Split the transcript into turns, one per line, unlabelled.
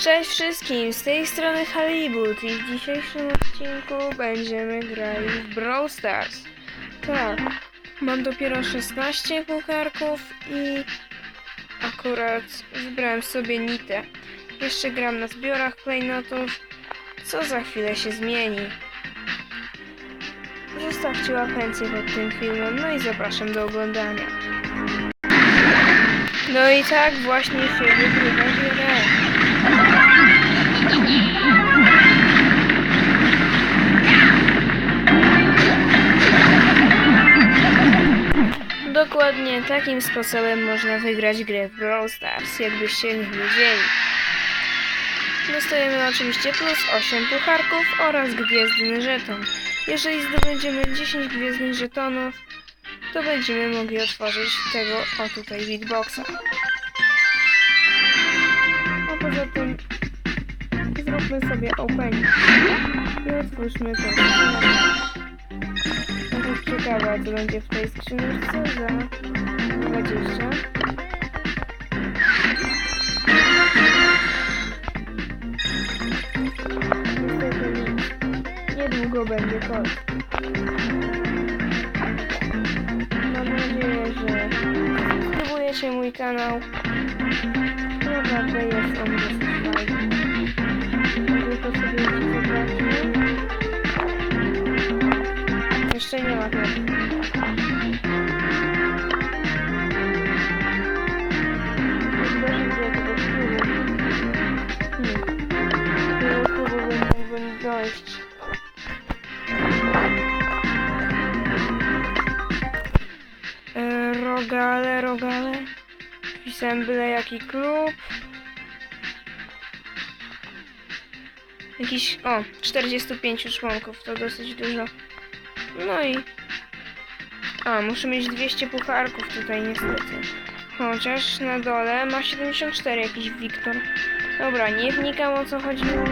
Cześć wszystkim, z tej strony Halibut i w dzisiejszym odcinku będziemy grali w Brawl Stars. Tak, mam dopiero 16 pucharków i akurat wybrałem sobie Nitę. Jeszcze gram na zbiorach klejnotów, co za chwilę się zmieni. Zostawcie łapencję pod tym filmem, no i zapraszam do oglądania. No i tak właśnie się wygrywa grę. Dokładnie takim sposobem można wygrać grę w Brawl Stars, jakbyście nie wiedzieli. Dostajemy oczywiście plus 8 pucharków oraz gwiezdny żeton. Jeżeli zdobędziemy 10 gwiezdnych żetonów, to będziemy mogli otworzyć tego o tutaj Big Boxa. A poza tym zróbmy sobie opening i otwórzmy to. Ciekawa, co będzie w tej skrzyneczce za 20. Niestety. Niedługo będzie kod. Mam nadzieję, że subskrybujecie mój kanał. Naprawdę jest on dosyć dojść. E, rogale, rogale. Wpisałem byle jaki klub. Jakiś, o, 45 członków, to dosyć dużo. No i... A, muszę mieć 200 pucharków tutaj niestety. Chociaż na dole ma 74 jakiś Wiktor. Dobra, nie wnikam o co chodziło.